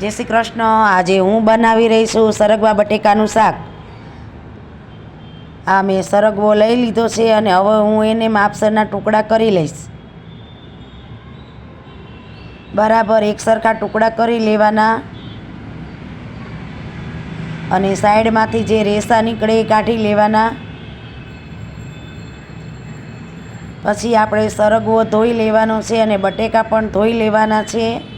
જય શ્રી કૃષ્ણ. આજે હું બનાવી રહી છું સરગવા બટેકાનું શાક. આ મેં સરગવો લઈ લીધો છે અને હવે હું એને માપસરના ટુકડા કરી લઈશ. બરાબર એક સરખા ટુકડા કરી લેવાના. અને સાઈડમાંથી જે રેસા નીકળે એ કાઢી લેવાના. પછી આપણે સરગવો ધોઈ લેવાનો છે અને બટેકા પણ ધોઈ લેવાના છે.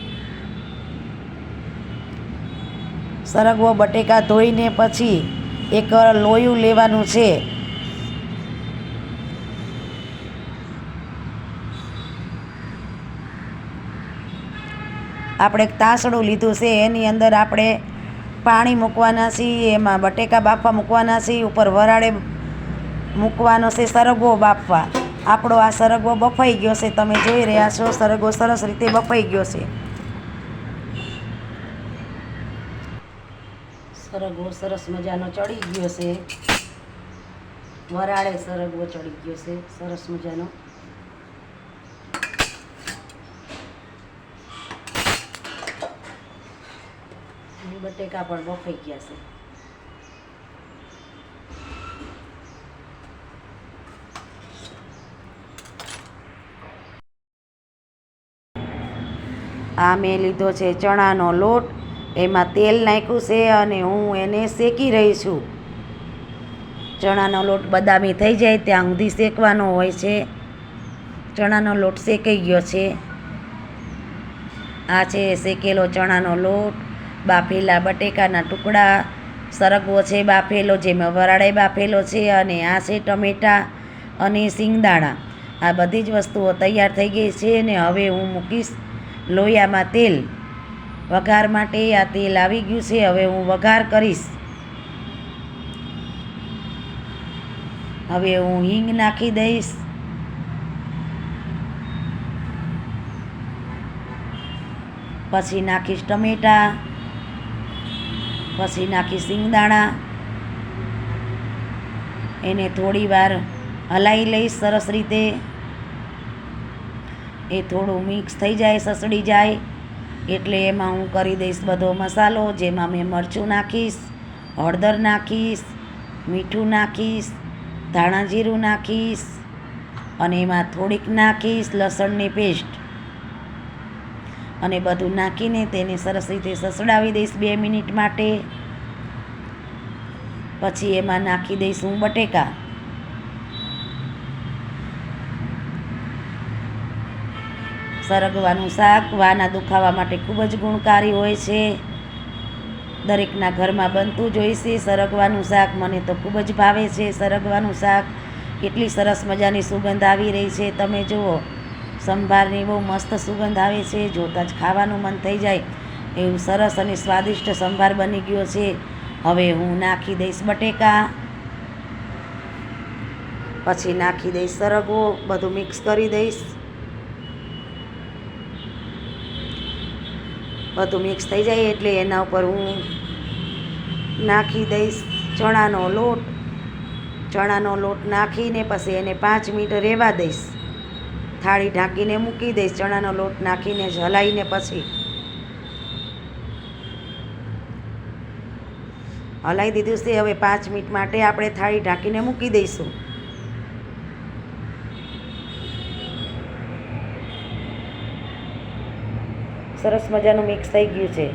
સરગવો બટેકા ધોઈને પછી એક લોયું લેવાનું છે. આપણે એક તાસડું લીધું છે, એની અંદર આપણે પાણી મૂકવાના છીએ, એમાં બટેકા બાફવા મૂકવાના છીએ ઉપર વરાળે મૂકવાનો છે સરગવો બાફવા. આપણો આ સરગવો બફાઈ ગયો છે, તમે જોઈ રહ્યા છો, સરગવો સરસ રીતે બફાઈ ગયો છે. સરગવો, સરસ મજાનો ચડી ગયો છે. વરાળે સરગવો ચડી ગયો છે. સરસ મજાનો. બટેકા પણ બફાઈ ગયા છે. આ મેં લીધો છે ચણાનો લોટ. એમાં તેલ નાખ્યું છે અને હું એને શેકી રહી છું. ચણાનો લોટ બદામી થઈ જાય ત્યાં સુધી શેકવાનો હોય છે. ચણાનો લોટ શેકાઈ ગયો છે. આ છે શેકેલો ચણાનો લોટ. બાફેલા બટેકાના ટુકડા. સરગવો છે બાફેલો જેમાં વરાળે બાફેલો છે અને આ છે ટમેટાં અને સિંગદાણા આ બધી જ વસ્તુઓ તૈયાર થઈ ગઈ છે ને હવે હું મૂકીશ લોયામાં તેલ. વઘાર માટે આ તેલ આવી ગયું છે, હવે હું વઘાર કરીશ. હવે હું હિંગ નાખી દઈશ. પછી નાખીશ ટમેટા. પછી નાખીશ સિંગદાણા. એને થોડી વાર હલાવી લઈશ સરસ રીતે. એ થોડું મિક્સ થઈ જાય સસડી જાય. એટલે એમાં હું કરી દઈશ બધો મસાલો, જેમાં મેં મરચું નાખીશ, હળદર નાખીશ, મીઠું નાખીશ, ધાણા જીરું નાખીશ અને એમાં થોડીક નાખીશ લસણની પેસ્ટ. અને બધું નાખીને તેને સરસ રીતે સસડાવી દઈશ બે મિનિટ માટે. પછી એમાં નાખી દઈશ હું બટેકા. સરગવાનું શાક વાના દુખાવા માટે ખૂબ જ ગુણકારી હોય છે. દરેકના ઘરમાં બનતું જ હોય છે સરગવાનું શાક. મને તો ખૂબ જ ભાવે છે સરગવાનું શાક. કેટલી સરસ મજાની સુગંધ આવી રહી છે. તમે જુઓ, સંભારની બહુ મસ્ત સુગંધ આવે છે. જોતાં જ ખાવાનું મન થઈ જાય. એવું સરસ અને સ્વાદિષ્ટ સંભાર બની ગયો છે. હવે હું નાખી દઈશ બટેકા. પછી નાખી દઈશ સરગવો. બધું મિક્સ કરી દઈશ. બધું મિક્સ થઈ જાય એટલે એના ઉપર હું નાખી દઈશ ચણાનો લોટ. ચણાનો લોટ નાખીને પછી એને પાંચ મિનિટ રહેવા દઈશ. થાળી ઢાંકીને મૂકી દઈશ, ચણાનો લોટ નાખીને જ પછી. હલાવી દીધું છે, હવે પાંચ મિનિટ માટે આપણે થાળી ઢાંકીને મૂકી દઈશું. સરસ મજાનું મિક્સ થઈ ગયું છે.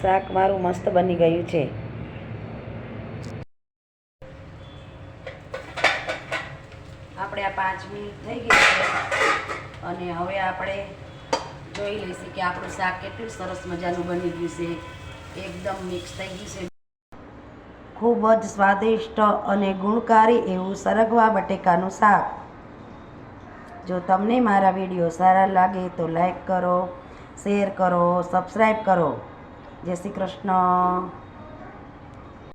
શાક મારું મસ્ત બની ગયું છે. આપણે આ પાંચ મિનિટ થઈ ગઈ છે અને હવે આપણે જોઈ લઈશું કે આપણું શાક કેટલું સરસ મજાનું બની ગયું છે. એકદમ મિક્સ થઈ ગયું છે. ખૂબ જ સ્વાદિષ્ટ અને ગુણકારી એવું સરગવા બટેકાનું શાક. જો તમને મારા વીડિયો સારા લાગે તો લાઈક કરો, શેર કરો, સબસ્ક્રાઈબ કરો. જય શ્રી કૃષ્ણ.